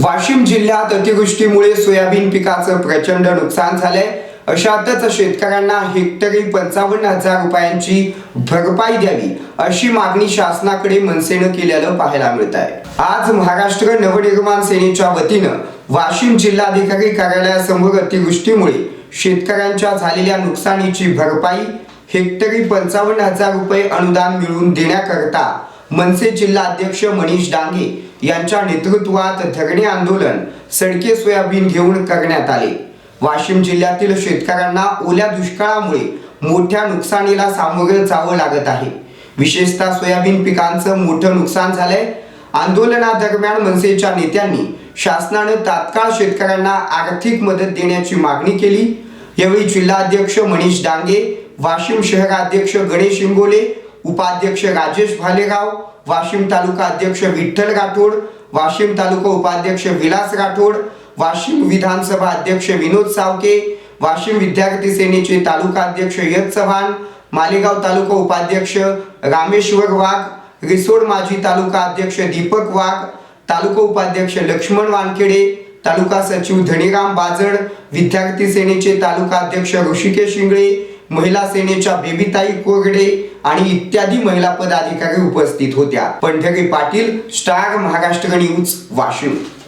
वाशिम जिल्ह्यात अतिवृष्टीमुळे सोयाबीन पिकाचं प्रचंड नुकसान झालंय. अशातच शेतकऱ्यांना हेक्टरी पंचावन्न हजार रुपयांची भरपाई द्यावी अशी मागणी शासनाकडे मनसेनं केल्यानं पाहायला मिळत आहे आज महाराष्ट्र नवनिर्माण सेनेच्या वतीनं वाशिम जिल्हाधिकारी कार्यालयासमोर अतिवृष्टीमुळे शेतकऱ्यांच्या झालेल्या नुकसानीची भरपाई हेक्टरी पंचावन्न हजार रुपये अनुदान मिळवून देण्याकरता मनसे जिल्हा अध्यक्ष मनीष डांगे यांच्या नेतृत्वात धरणे आंदोलन सडके सोयाबीन घेऊन करण्यात आले. वाशिम जिल्ह्यातील शेतकऱ्यांना ओल्या दुष्काळामुळे मोठ्या नुकसानीला सामोरं जावं लागत आहे. विशेषतः सोयाबीन पिकांचं मोठं नुकसान झालंय. आंदोलनादरम्यान मनसेच्या नेत्यांनी शासनानं तात्काळ शेतकऱ्यांना आर्थिक मदत देण्याची मागणी केली. यावेळी जिल्हाध्यक्ष मनीष डांगे वाशिम शहराध्यक्ष गणेश इंगोले उपाध्यक्ष राजेश भालेगाव वाशिम तालुका अध्यक्ष विठ्ठल राठोड वाशिम तालुका उपाध्यक्ष विलास राठोड वाशिम विधानसभा अध्यक्ष विनोद सावके वाशिम विद्यार्थी सेनेचे तालुका अध्यक्ष यश चव्हाण मालेगाव तालुका उपाध्यक्ष रामेश्वर वाघ रिसोड माजी तालुका अध्यक्ष दीपक वाघ तालुका उपाध्यक्ष लक्ष्मण वानखेडे तालुका सचिव धनीराम बाजड विद्यार्थी सेनेचे तालुका अध्यक्ष ऋषिकेश शिंगळे महिला सेनेच्या बेबीताई कोरडे आणि इत्यादी महिला पदाधिकारी उपस्थित होत्या. Pandhari Patil star Maharashtra news Washim.